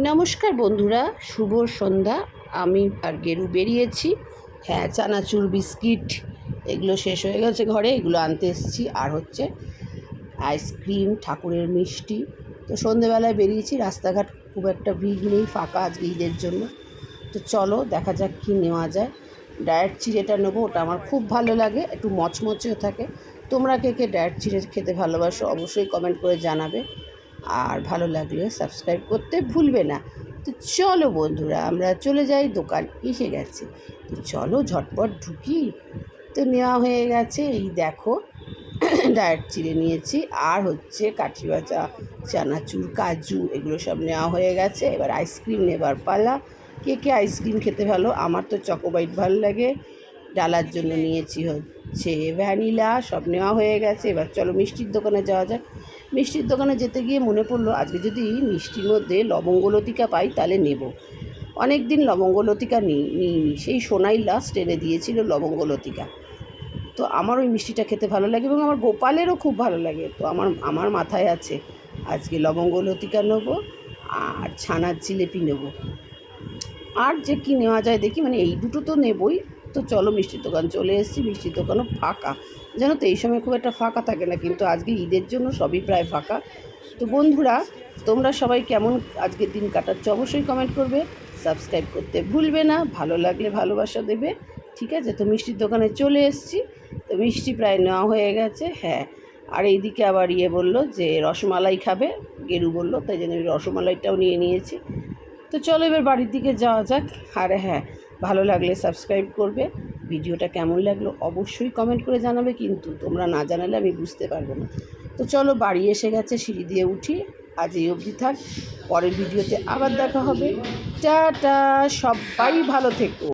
নমস্কার বন্ধুরা, শুভ সন্ধ্যা। আমি আর গেরু বেরিয়েছি। হ্যাঁ চানাচুর, বিস্কিট, এগুলো শেষ হয়ে গেছে ঘরে, এগুলো আনতে এসেছি। আর হচ্ছে আইসক্রিম, ঠাকুরের মিষ্টি। তো সন্ধেবেলায় বেরিয়েছি, রাস্তাঘাট খুব একটা ভিড় নেই, ফাঁকা আজকে ঈদের জন্য। তো চলো, দেখা যাক কী নেওয়া যায়। ডায়েট চিড়েটা নেব, ওটা আমার খুব ভালো লাগে, একটু মচমচেও থাকে। তোমরা কে কে ডায়েট চিড়ে খেতে ভালোবাসো, অবশ্যই কমেন্ট করে জানাবে। আর ভালো লাগলে সাবস্ক্রাইব করতে ভুলবে না। তো চলো বন্ধুরা, আমরা চলে যাই দোকান, এসে গেছে। তো চলো ঝটপট ঢুকি। তো নেওয়া হয়ে গেছে, এই দেখো, ডায়েট চিড়ে নিয়েছি। আর হচ্ছে কাঠি ভাজা চানাচুর, কাজু, এগুলো সব নেওয়া হয়ে গেছে। এবার আইসক্রিম নেবার পালা। কে কে আইসক্রিম খেতে ভালো? আমার তো চকোবাইট ভালো লাগে। ডালার জন্য নিয়েছি হচ্ছে ভ্যানিলা, সব নেওয়া হয়ে গেছে। এবার চলো মিষ্টির দোকানে যাওয়া যাক। মিষ্টির দোকানে যেতে গিয়ে মনে পড়ল, আজকে যদি মিষ্টির মধ্যে লবঙ্গলতিকা পাই তাহলে নেব। অনেক দিন লবঙ্গলতিকা নিই নিইনি। সেই সোনাই লাস্ট এনে দিয়েছিল লবঙ্গলতিকা তো আমার ওই মিষ্টিটা খেতে ভালো লাগে এবং আমার গোপালেরও খুব ভালো লাগে। তো আমার আমার মাথায় আছে, আজকে লবঙ্গলতিকা নেব আর ছানার জিলেপি নেব। আর যে কী নেওয়া যায় দেখি মানে এই দুটো তো নেবই। তো চলো মিষ্টির দোকান চলে এসেছি, মিষ্টির দোকানও ফাঁকা। জানো তো, এই সময় খুব একটা ফাঁকা থাকে না, কিন্তু আজকে ঈদের জন্য সবই প্রায় ফাঁকা। তো বন্ধুরা, তোমরা সবাই কেমন আজকের দিন কাটাচ্ছ অবশ্যই কমেন্ট করবে সাবস্ক্রাইব করতে ভুলবে না, ভালো লাগলে ভালোবাসা দেবে। ঠিক আছে, তো মিষ্টির দোকানে চলে এসেছি, তো মিষ্টি প্রায় নেওয়া হয়ে গেছে হ্যাঁ। আর এইদিকে আবার ইয়ে বলল যে রসমালাই খাবে, গেরু বলল, তাই জন্য রসমালাইটাও নিয়ে নিয়েছি। তো চলো এবার বাড়ির দিকে যাওয়া যাক, আর হ্যাঁ ভালো লাগলে সাবস্ক্রাইব করবে। ভিডিওটা কেমন লাগল অবশ্যই কমেন্ট করে জানাবে, কিন্তু তোমরা না জানালে আমি বুঝতে পারব না। তো চলো বাড়ি এসে গেছে, সিঁড়ি দিয়ে উঠি। আজ এই অবধি থাক। পরের ভিডিওতে আবার দেখা হবে। টাটা! সবাই ভালো থেকো।